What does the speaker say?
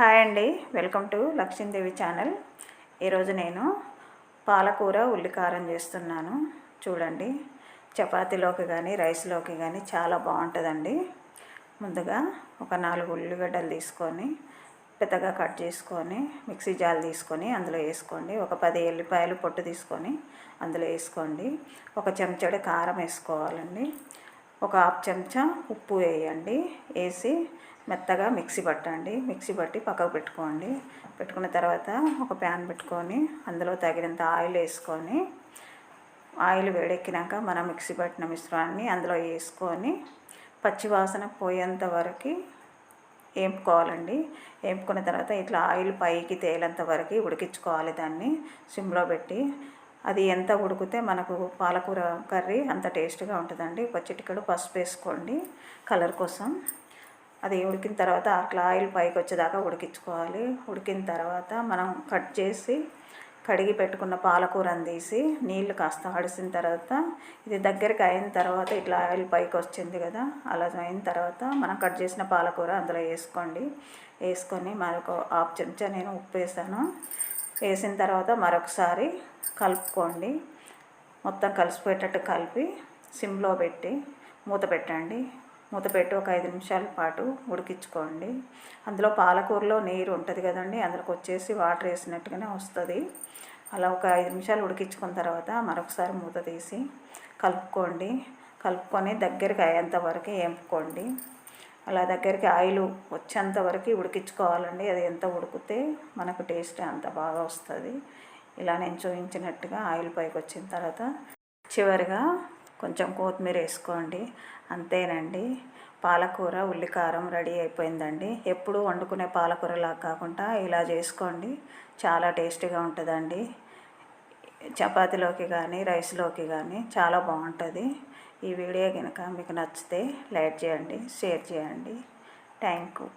Hi అండి. Welcome to Lakshmidevi channel. ఈరోజు నేను పాలకూర ఉల్లికారం చేస్తున్నాను. చూడండి చపాతీలోకి కానీ రైస్లోకి కానీ చాలా బాగుంటుందండి. ముందుగా ఒక నాలుగు ఉల్లిగడ్డలు తీసుకొని పెద్దగా కట్ చేసుకొని మిక్సీ జాలు తీసుకొని అందులో వేసుకోండి. ఒక పది ఎల్లిపాయలు పొట్టు తీసుకొని అందులో వేసుకోండి. ఒక చెంచాడు కారం వేసుకోవాలండి. ఒక హాఫ్ చెంచా ఉప్పు వేయండి. వేసి మెత్తగా మిక్సీ పట్టండి. మిక్సీ పట్టి పక్కకు పెట్టుకోండి. పెట్టుకున్న తర్వాత ఒక ప్యాన్ పెట్టుకొని అందులో తగినంత ఆయిల్ వేసుకొని ఆయిల్ వేడెక్కినాక మనం మిక్సీ పట్టిన మిశ్రమాన్ని అందులో వేసుకొని పచ్చివాసన పోయేంత వరకు వేపుకోవాలండి. వేపుకున్న తర్వాత ఇట్లా ఆయిల్ పైకి తేలేంత వరకు ఉడికించుకోవాలి దాన్ని. సిమ్లో పెట్టి అది ఎంత ఉడికితే మనకు పాలకూర కర్రీ అంత టేస్ట్గా ఉంటుందండి. ఒక చిటికడు పసుపు వేసుకోండి కలర్ కోసం. అది ఉడికిన తర్వాత అట్లా ఆయిల్ పైకి వచ్చేదాకా ఉడికించుకోవాలి. ఉడికిన తర్వాత మనం కట్ చేసి కడిగి పెట్టుకున్న పాలకూరని తీసి నీళ్ళు కాస్త అడిసిన తర్వాత ఇది దగ్గరికి అయిన తర్వాత ఇట్లా ఆయిల్ పైకి వచ్చింది కదా అలా అయిన తర్వాత మనం కట్ చేసిన పాలకూర అందులో వేసుకోండి. వేసుకొని మరొక హాఫ్ చెంచా నేను ఉప్పు వేసాను. వేసిన తర్వాత మరొకసారి కలుపుకోండి. మొత్తం కలిసిపోయేటట్టు కలిపి సిమ్లో పెట్టి మూత పెట్టండి. మూత పెట్టి ఒక ఐదు నిమిషాల పాటు ఉడికించుకోండి. అందులో పాలకూరలో నీరు ఉంటుంది కదండి అందులోకి వచ్చేసి వాటర్ వేసినట్టుగానే వస్తుంది. అలా ఒక ఐదు నిమిషాలు ఉడికించుకున్న తర్వాత మరొకసారి మూత తీసి కలుపుకోండి. కలుపుకొని దగ్గరికి అయ్యేంత వరకు ఏంపుకోండి అలా దగ్గరికి ఆయిల్ వచ్చేంత వరకు ఉడికించుకోవాలండి. అది ఎంత ఉడికితే మనకు టేస్ట్ అంత బాగా వస్తుంది. ఇలా నేను చూపించినట్టుగా ఆయిల్ పైకి వచ్చిన తర్వాత చివరిగా కొంచెం కొత్తిమీర వేసుకోండి. అంతేనండి. పాలకూర ఉల్లికారం రెడీ అయిపోయిందండి. ఎప్పుడు వండుకునే పాలకూరలా కాకుండా ఇలా చేసుకోండి. చాలా టేస్టీగా ఉంటుందండి. చపాతీలోకి కానీ రైస్లోకి కానీ చాలా బాగుంటుంది. ఈ వీడియో కనుక మీకు నచ్చితే లైక్ చేయండి షేర్ చేయండి. Thank you.